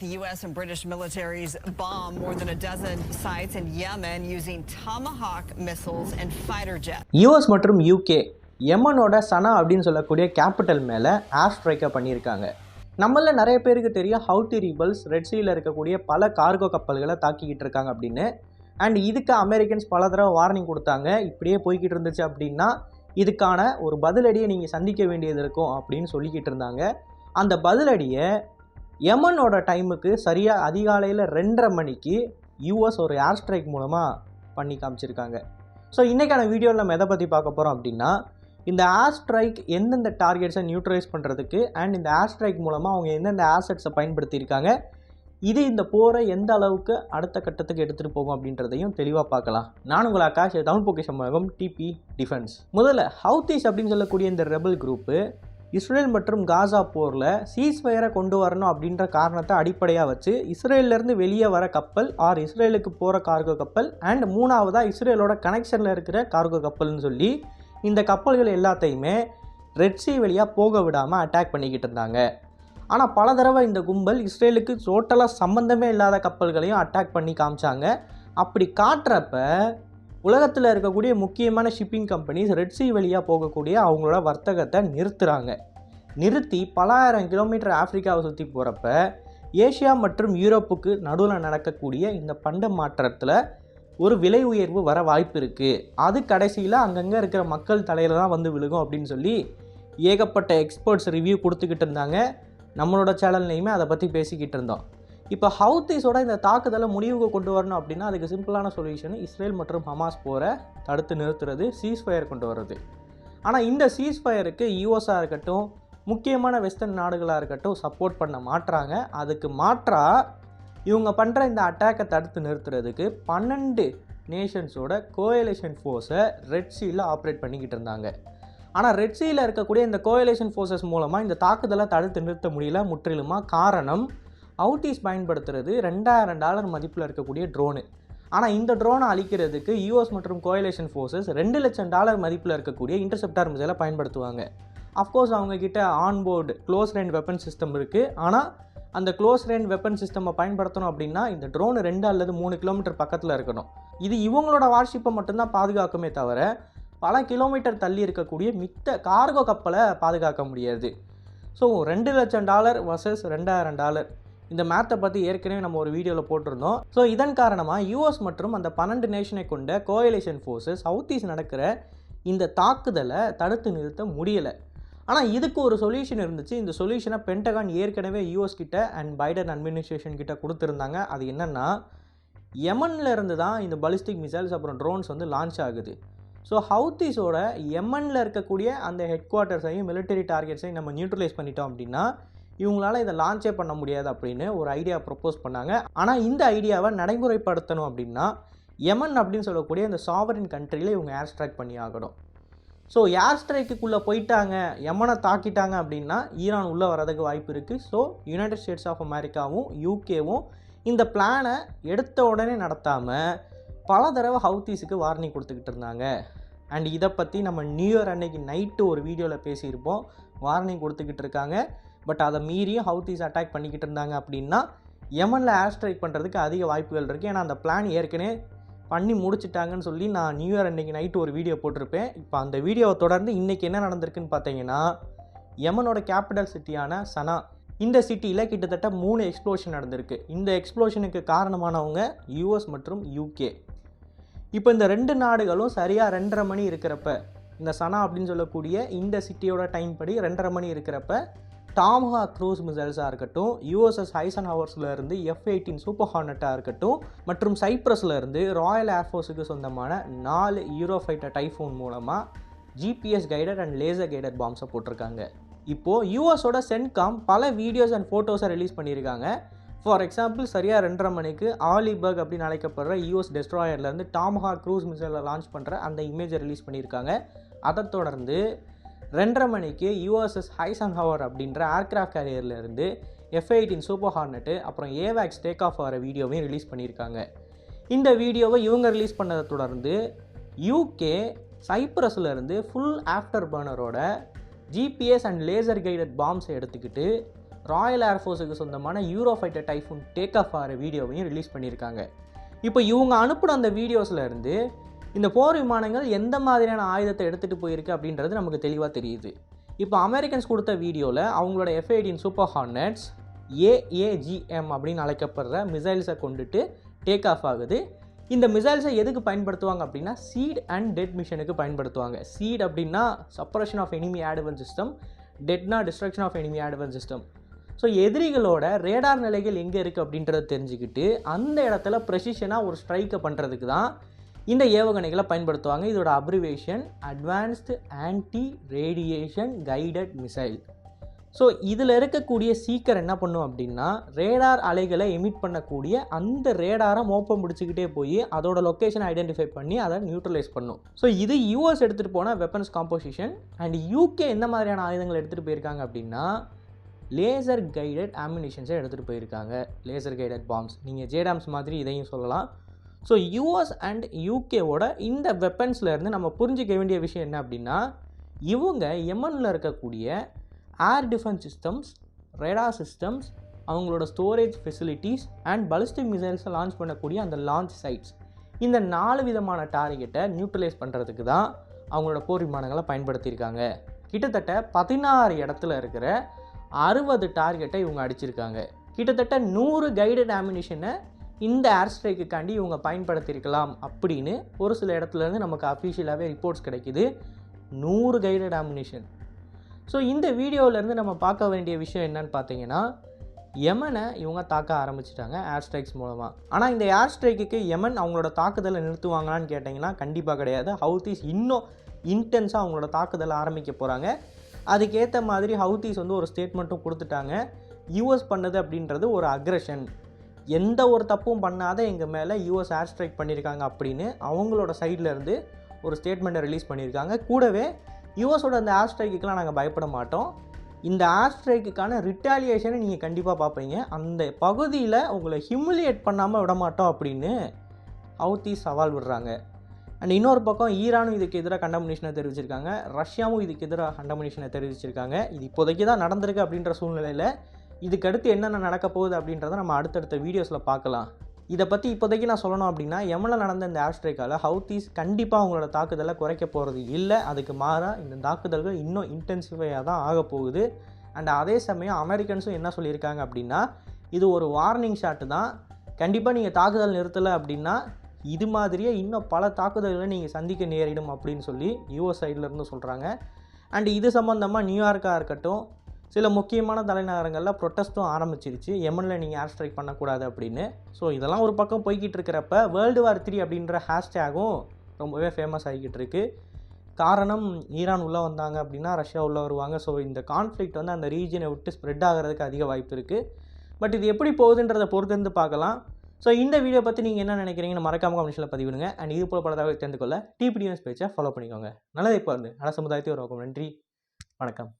The U.S. and British militaries bomb more than a dozen sites in Yemen using Tomahawk missiles and fighter jets. US மற்றும் UK எமனோட Sanaa அப்படின்னு சொல்லக்கூடிய capital மேலே ஏர் ஸ்ட்ரைக்கை பண்ணியிருக்காங்க நம்மள நிறைய பேருக்கு தெரியும் ஹவுட்டி ரீபல்ஸ் ரெட் சீல இருக்கக்கூடிய பல கார்கோ கப்பல்களை தாக்கிக்கிட்டு இருக்காங்க அப்படின்னு அண்ட் இதுக்கு அமெரிக்கன்ஸ் பல தடவை வார்னிங் கொடுத்தாங்க இப்படியே போய்கிட்டு இருந்துச்சு அப்படின்னா இதுக்கான ஒரு பதிலடியை நீங்கள் சந்திக்க வேண்டியது இருக்கும் அப்படின்னு சொல்லிக்கிட்டு இருந்தாங்க அந்த பதிலடியை யமனோட டைமுக்கு சரியாக அதிகாலையில் ரெண்டரை மணிக்கு யூஎஸ் ஒரு ஏர் ஸ்ட்ரைக் மூலமாக பண்ணி காமிச்சிருக்காங்க. ஸோ இன்றைக்கான வீடியோவில் நம்ம எதை பற்றி பார்க்க போகிறோம் அப்படின்னா இந்த ஏர் ஸ்ட்ரைக் எந்தெந்த டார்கெட்ஸை நியூட்ரலைஸ் பண்ணுறதுக்கு அண்ட் இந்த ஏர் ஸ்ட்ரைக் மூலமாக அவங்க எந்தெந்த ஆசெட்ஸை பயன்படுத்தியிருக்காங்க இது இந்த போரை எந்த அளவுக்கு அடுத்த கட்டத்துக்கு எடுத்துகிட்டு போகும் அப்படின்றதையும் தெளிவாக பார்க்கலாம். நான் உங்கள் ஆகாஷ் தமிழ் பொக்கிஷம் மூலம் டிபி டிஃபென்ஸ் முதல்ல ஹவுத்திஸ் அப்படின்னு சொல்லக்கூடிய இந்த ரெபல் குரூப்பு இஸ்ரேல் மற்றும் காசா போரில் சீஸ்ஃபயரை கொண்டு வரணும் அப்படின்ற காரணத்தை அடிப்படையாக வச்சு இஸ்ரேல்லேருந்து வெளியே வர கப்பல் ஆர் இஸ்ரேலுக்கு போகிற கார்கோ கப்பல் அண்ட் மூணாவதாக இஸ்ரேலோட கனெக்ஷனில் இருக்கிற கார்கோ கப்பல்னு சொல்லி இந்த கப்பல்கள் எல்லாத்தையுமே ரெட்ஸி வழியாக போக விடாமல் அட்டாக் பண்ணிக்கிட்டு இருந்தாங்க. ஆனால் பல தடவை இந்த கும்பல் இஸ்ரேலுக்கு டோட்டலாக சம்மந்தமே இல்லாத கப்பல்களையும் அட்டாக் பண்ணி காமிச்சாங்க. அப்படி காட்டுறப்ப உலகத்தில் இருக்கக்கூடிய முக்கியமான ஷிப்பிங் கம்பெனிஸ் ரெட்சி வழியாக போகக்கூடிய அவங்களோட வர்த்தகத்தை நிறுத்துகிறாங்க நிறுத்தி பலாயிரம் கிலோமீட்டர் ஆஃப்ரிக்காவை சுற்றி போகிறப்ப ஏஷியா மற்றும் யூரோப்புக்கு நடுவில் நடக்கக்கூடிய இந்த பண்ட மாற்றத்தில் ஒரு விலை உயர்வு வர வாய்ப்பு இருக்குது அது கடைசியில் அங்கங்கே இருக்கிற மக்கள் தலையில் தான் வந்து விழுகும் அப்படின்னு சொல்லி ஏகப்பட்ட எக்ஸ்பர்ட்ஸ் ரிவ்யூ கொடுத்துக்கிட்டு இருந்தாங்க. நம்மளோட சேனல்லையுமே அதை பற்றி பேசிக்கிட்டு இருந்தோம். இப்போ ஹவுத்தீஸோட இந்த தாக்குதலை முடிவுக்கு கொண்டு வரணும் அப்படின்னா அதுக்கு சிம்பிளான சொல்யூஷன் இஸ்ரேல் மற்றும் ஹமாஸ் போரை தடுத்து நிறுத்துறது சீஸ்ஃபயர் கொண்டு வர்றது. ஆனால் இந்த சீஸ்ஃபயருக்கு யூஎஸ்ஆ இருக்கட்டும் முக்கியமான வெஸ்டர்ன் நாடுகளாக இருக்கட்டும் சப்போர்ட் பண்ண மாட்டுறாங்க அதுக்கு மாற்றாக இவங்க பண்ணுற இந்த அட்டாக்கை தடுத்து நிறுத்துறதுக்கு பன்னெண்டு நேஷன்ஸோட கோயலேஷன் ஃபோர்ஸை ரெட் சீல ஆப்ரேட் பண்ணிக்கிட்டு இருந்தாங்க. ஆனால் ரெட் சீல இருக்கக்கூடிய இந்த கோயலேஷன் ஃபோர்ஸஸ் மூலமாக இந்த தாக்குதலை தடுத்து நிறுத்த முடியல. முற்றிலுமாக காரணம் அவுட்டீஸ் பயன்படுத்துறது ரெண்டாயிரம் டாலர் மதிப்பில் இருக்கக்கூடிய ட்ரோனு ஆனால் இந்த ட்ரோனை அழிக்கிறதுக்கு யூஎஸ் மற்றும் கோயலேஷன் ஃபோர்ஸஸ் ரெண்டு லட்சம் டாலர் மதிப்பில் இருக்கக்கூடிய இன்டர்செப்டார் மிசைலை பயன்படுத்துவாங்க. அஃப்கோர்ஸ் அவங்கக்கிட்ட onboard close range weapon system இருக்குது ஆனால் அந்த க்ளோஸ் ரேண்ட் வெப்பன் சிஸ்டமை பயன்படுத்தணும் அப்படின்னா இந்த ட்ரோன் ரெண்டு அல்லது மூணு கிலோமீட்டர் பக்கத்தில் இருக்கணும். இது இவங்களோட வார்ஷிப்பை மட்டும்தான் பாதுகாக்குமே தவிர பல கிலோமீட்டர் தள்ளி இருக்கக்கூடிய மித்த கார்கோ கப்பலை பாதுகாக்க முடியாது. ஸோ ரெண்டு லட்சம் டாலர் வர்சஸ் ரெண்டாயிரம் டாலர். இந்த மேத்தை பற்றி ஏற்கனவே நம்ம ஒரு வீடியோவில் போட்டிருந்தோம். ஸோ இதன் காரணமாக யூஎஸ் மற்றும் அந்த பன்னெண்டு நேஷனை கொண்ட கோயலேஷன் ஃபோர்ஸஸ் சவுத் ஈஸ்ட் நடக்கிற இந்த தாக்குதலை தடுத்து நிறுத்த முடியலை. ஆனால் இதுக்கு ஒரு சொல்யூஷன் இருந்துச்சு. இந்த சொல்யூஷனை பென்டகான் ஏற்கனவே யூஎஸ் கிட்ட அண்ட் பைடன் அட்மினிஸ்ட்ரேஷன் கிட்ட கொடுத்துருந்தாங்க. அது என்னென்னா யமன்ல இருந்து தான் இந்த பலிஸ்டிக் மிசைல்ஸ் அப்புறம் ட்ரோன்ஸ் வந்து லான்ச் ஆகுது. ஸோ ஹவுத்திஸோட யமனில் இருக்கக்கூடிய அந்த ஹெட் குவார்ட்டர்ஸையும் மிலிட்டரி டார்கெட்ஸையும் நம்ம நியூட்ரலைஸ் பண்ணிட்டோம் அப்படின்னா இவங்களால இதை லான்ச்சே பண்ண முடியாது அப்படின்னு ஒரு ஐடியா ப்ரொப்போஸ் பண்ணாங்க. ஆனால் இந்த ஐடியாவை நடைமுறைப்படுத்தணும் அப்படின்னா யமன் அப்படின்னு சொல்லக்கூடிய இந்த சாவரின் கண்ட்ரியில் இவங்க ஏர் ஸ்ட்ரைக் பண்ணி ஆகணும். ஸோ ஏர் ஸ்ட்ரைக்குள்ளே போயிட்டாங்க யமனை தாக்கிட்டாங்க அப்படின்னா ஈரான் உள்ளே வரதுக்கு வாய்ப்பு இருக்குது ஸோ யுனைடெட் ஸ்டேட்ஸ் ஆஃப் அமெரிக்காவும் யூகேவும் இந்த பிளானை எடுத்த உடனே நடத்தாமல் பல தடவை ஹவுத்தீஸுக்கு வார்னிங் கொடுத்துக்கிட்டு இருந்தாங்க. அண்ட் இதை பற்றி நம்ம நியூ இயர் அன்னைக்கு நைட்டு ஒரு வீடியோவில் பேசியிருப்போம். வார்னிங் கொடுத்துக்கிட்டு இருக்காங்க. பட் அதை மீறியும் ஹவுத்திஸ் அட்டாக் பண்ணிக்கிட்டு இருந்தாங்க அப்படின்னா யமனில் ஏர் ஸ்ட்ரைக் பண்ணுறதுக்கு அதிக வாய்ப்புகள் இருக்குது ஏன்னா அந்த பிளான் ஏற்கனவே பண்ணி முடிச்சிட்டாங்கன்னு சொல்லி நான் நியூ இயர் அன்னைக்கு நைட்டு ஒரு வீடியோ போட்டிருப்பேன். இப்போ அந்த வீடியோவை தொடர்ந்து இன்றைக்கி என்ன நடந்திருக்குன்னு பார்த்தீங்கன்னா யமனோட கேபிட்டல் சிட்டியான சனா இந்த சிட்டியில் கிட்டத்தட்ட மூணு எக்ஸ்ப்ளோஷன் நடந்திருக்கு. இந்த எக்ஸ்ப்ளோஷனுக்கு காரணமானவங்க யூஎஸ் மற்றும் யூகே இப்போ இந்த ரெண்டு நாடுகளும் சரியாக ரெண்டரை மணி இருக்கிறப்ப இந்த சனா அப்படின்னு சொல்லக்கூடிய இந்த சிட்டியோட டைம் படி ரெண்டரை மணி இருக்கிறப்ப டாம்ஹா க்ரூஸ் மிசைல்ஸாக இருக்கட்டும் யூஎஸ்எஸ் ஹைசன் ஹவர்ஸில் இருந்து எஃப் எயிட்டீன் சூப்பர் ஹார்னட்டாக இருக்கட்டும் மற்றும் சைப்ரஸில் இருந்து ராயல் ஏர்ஃபோர்ஸுக்கு சொந்தமான நாலு யூரோ ஃபைட்டர் டைஃபோன் மூலமாக GPS guided and laser guided பாம்ஸை போட்டிருக்காங்க. இப்போது யூஎஸோட சென்காம் பல வீடியோஸ் அண்ட் ஃபோட்டோஸை ரிலீஸ் பண்ணியிருக்காங்க. ஃபார் எக்ஸாம்பிள் சரியாக ரெண்டரை மணிக்கு ஆலிபர்க் அப்படின்னு அழைக்கப்படுற யூஎஸ் டெஸ்ட்ராயர்லேருந்து டாம்ஹார் க்ரூஸ் மிசைலை லான்ச் பண்ணுற அந்த இமேஜை ரிலீஸ் பண்ணியிருக்காங்க. அதை தொடர்ந்து ரெண்டரை மணிக்கு யூஎஸ்எஸ் ஹைசன் ஹவர் அப்படின்ற ஏர்கிராஃப்ட் கேரியர்லேருந்து எஃப் எயிட்டின் சூப்பர் ஹார்னட்டு அப்புறம் ஏவேக்ஸ் டேக் ஆஃப் ஆகிற வீடியோவையும் ரிலீஸ் பண்ணியிருக்காங்க. இந்த வீடியோவை இவங்க ரிலீஸ் பண்ணதை தொடர்ந்து யூகே சைப்ரஸில் இருந்து ஃபுல் ஆஃப்டர் பர்னரோட ஜிபிஎஸ் அண்ட் லேசர் கைடட் பாம்ஸை எடுத்துக்கிட்டு ராயல் ஏர்ஃபோர்ஸுக்கு சொந்தமான யூரோஃபைட்டர் டைஃபூன் டேக் ஆஃப் ஆகிற வீடியோவையும் ரிலீஸ் பண்ணியிருக்காங்க. இப்போ இவங்க அனுப்பின அந்த வீடியோஸில் இருந்து இந்த போர் விமானங்கள் எந்த மாதிரியான ஆயுதத்தை எடுத்துகிட்டு போயிருக்கு அப்படின்றது நமக்கு தெளிவாக தெரியுது. இப்போ அமெரிக்கன்ஸ் கொடுத்த வீடியோவில் அவங்களோட எஃப் சூப்பர் ஹார்னட்ஸ் ஏஏஜிஎம் அப்படின்னு அழைக்கப்படுற மிசைல்ஸை கொண்டுட்டு டேக் ஆஃப் ஆகுது. இந்த மிசைல்ஸை எதுக்கு பயன்படுத்துவாங்க அப்படின்னா சீட் அண்ட் டெட் மிஷனுக்கு பயன்படுத்துவாங்க. சீட் அப்படின்னா சப்ரேஷன் ஆஃப் எனிமி ஆடுவன் சிஸ்டம் டெட்னா டிஸ்ட்ரக்ஷன் ஆஃப் எனிமி ஆடுவன் சிஸ்டம் ஸோ எதிரிகளோட ரேடார் நிலைகள் எங்கே இருக்குது அப்படின்றத தெரிஞ்சுக்கிட்டு அந்த இடத்துல ப்ரெசிஷனாக ஒரு ஸ்ட்ரைக்கை பண்ணுறதுக்கு தான் இந்த ஏவுகணைகளை பயன்படுத்துவாங்க. இதோட abbreviation advanced anti radiation guided missile so இதில் இருக்கக்கூடிய சீக்கர் என்ன பண்ணும் அப்படின்னா ரேடார் அலைகளை எமிட் பண்ணக்கூடிய அந்த ரேடாரை மோப்பம் பிடிச்சிக்கிட்டே போய் அதோட லொக்கேஷனை ஐடென்டிஃபை பண்ணி அதை நியூட்ரலைஸ் பண்ணும். ஸோ இது யூஎஸ் எடுத்துகிட்டு போன வெப்பன்ஸ் காம்போசிஷன் அண்ட் யூகே எந்த மாதிரியான ஆயுதங்கள் எடுத்துகிட்டு போயிருக்காங்க அப்படின்னா லேசர் கைடட் ஆமினிஷன்ஸை எடுத்துகிட்டு போயிருக்காங்க. லேசர் கைடட் பாம்ஸ் நீங்கள் ஜேடாம்ஸ் மாதிரி இதையும் சொல்லலாம். ஸோ யூஎஸ் அண்ட் யூகேவோட இந்த வெப்பன்ஸில் இருந்து நம்ம புரிஞ்சிக்க வேண்டிய விஷயம் என்ன அப்படின்னா இவங்க எமனில் இருக்கக்கூடிய air defence systems radar systems அவங்களோட ஸ்டோரேஜ் ஃபெசிலிட்டிஸ் அண்ட் பலிஸ்டிக் மிசைல்ஸை லான்ச் பண்ணக்கூடிய அந்த லான்ச் சைட்ஸ் இந்த நாலு விதமான டார்கெட்டை நியூட்ரலைஸ் பண்ணுறதுக்கு தான் அவங்களோட போர் விமானங்களை பயன்படுத்தியிருக்காங்க. கிட்டத்தட்ட பதினாறு இடத்துல இருக்கிற அறுபது டார்கெட்டை இவங்க அடிச்சிருக்காங்க. கிட்டத்தட்ட நூறு கைடட் ஆமினிஷனை இந்த ஏர் ஸ்ட்ரைக்குக்காண்டி இவங்க பயன்படுத்தியிருக்கலாம் அப்படின்னு ஒரு சில இடத்துலேருந்து நமக்கு அஃபிஷியலாகவே ரிப்போர்ட்ஸ் கிடைக்குது. நூறு கைடட் ஆம்னிஷன் ஸோ இந்த வீடியோவிலேருந்து நம்ம பார்க்க வேண்டிய விஷயம் என்னன்னு பார்த்தீங்கன்னா யமனை இவங்க தாக்க ஆரம்பிச்சிட்டாங்க ஏர் ஸ்ட்ரைக்ஸ் மூலமாக ஆனால் இந்த ஏர் ஸ்ட்ரைக்குக்கு யமன் அவங்களோட தாக்குதலை நிறுத்துவாங்களான்னு கேட்டிங்கன்னா கண்டிப்பாக கிடையாது. ஹவுத்தீஸ் இன்னும் இன்டென்ஸாக அவங்களோட தாக்குதலை ஆரம்பிக்க போகிறாங்க அதுக்கேற்ற மாதிரி ஹவுத்தீஸ் வந்து ஒரு ஸ்டேட்மெண்ட்டும் கொடுத்துட்டாங்க. யூஎஸ் பண்ணது அப்படின்றது ஒரு அக்ரஷன் எந்த ஒரு தப்பும் பண்ணாத எங்கள் மேலே யூஎஸ் ஏர் ஸ்ட்ரைக் பண்ணியிருக்காங்க அப்படின்னு அவங்களோட சைடில் இருந்து ஒரு ஸ்டேட்மெண்ட்டை ரிலீஸ் பண்ணியிருக்காங்க கூடவே யூஎஸோட அந்த ஏர் ஸ்ட்ரைக்குக்கெலாம் நாங்கள் பயப்பட மாட்டோம். இந்த ஏர் ஸ்ட்ரைக்குக்கான ரிட்டாலியேஷனை நீங்கள் கண்டிப்பாக பார்ப்பீங்க அந்த பகுதியில் உங்களை ஹியூமிலியேட் பண்ணாமல் விட மாட்டோம் அப்படின்னு அவுத்தி சவால் விடுறாங்க. அண்ட் இன்னொரு பக்கம் ஈரானும் இதுக்கு எதிராக கண்டமினேஷனை தெரிவிச்சிருக்காங்க. ரஷ்யாவும் இதுக்கு எதிராக கண்டமினேஷனை தெரிவிச்சிருக்காங்க. இது இப்போதைக்கு தான் நடந்திருக்கு அப்படின்ற சூழ்நிலையில் இதுக்கடுத்து என்னென்ன நடக்க போகுது அப்படின்றத நம்ம அடுத்தடுத்த வீடியோஸில் பார்க்கலாம். இதை பற்றி இப்போதைக்கு நான் சொல்லணும் அப்படின்னா எமனில் நடந்த இந்த ஆஸ்ட்ரேக்காவில் ஹவுத்தீஸ் கண்டிப்பாக அவங்களோட தாக்குதலை குறைக்க போகிறது இல்லை. அதுக்கு மாறாக இந்த தாக்குதல்கள் இன்னும் இன்டென்சிஃபையாக தான் ஆக போகுது. அண்ட் அதே சமயம் அமெரிக்கன்ஸும் என்ன சொல்லியிருக்காங்க அப்படின்னா இது ஒரு வார்னிங் ஷாட்டு தான். கண்டிப்பாக நீங்கள் தாக்குதல் நிறுத்தலை அப்படின்னா இது மாதிரியே இன்னும் பல தாக்குதல்களை நீங்கள் சந்திக்க நேரிடும் அப்படின்னு சொல்லி யூஎஸ் சைட்லேருந்து சொல்கிறாங்க அண்ட் இது சம்மந்தமாக நியூயார்க்காக இருக்கட்டும் சில முக்கியமான தலைநகரங்களில் ப்ரொட்டஸ்ட்டும் ஆரம்பிச்சிருச்சு. எமனில் நீங்கள் ஏர் ஸ்ட்ரைக் பண்ணக்கூடாது அப்படின்னு. ஸோ இதெல்லாம் ஒரு பக்கம் போய்கிட்டு இருக்கிறப்ப வேர்ல்டு வார் த்ரீ அப்படின்ற ஹேஷ்டேகும் ரொம்பவே ஃபேமஸ் ஆகிக்கிட்டு இருக்கு காரணம் ஈரான் உள்ளே வந்தாங்க அப்படின்னா ரஷ்யா உள்ளே வருவாங்க. ஸோ இந்த கான்ஃப்ளிக்ட் வந்து அந்த ரீஜனை விட்டு ஸ்ப்ரெட் ஆகிறதுக்கு அதிக வாய்ப்பு இருக்குது பட் இது எப்படி போகுதுன்றதை பொறுத்திருந்து பார்க்கலாம். ஸோ இந்த வீடியோ பற்றி நீங்கள் என்ன நினைக்கிறீங்கன்னு மறக்காம கமிஷனில் பதிவிடுங்க அண்ட் இது போல் பல தகவல் தெரிந்து கொள்ள டிபிடிஎஸ் பேஜை ஃபாலோ பண்ணிக்கோங்க. நல்லதை இப்போ வந்து நல சமுதாயத்தை உருவாக்கும். நன்றி. வணக்கம்.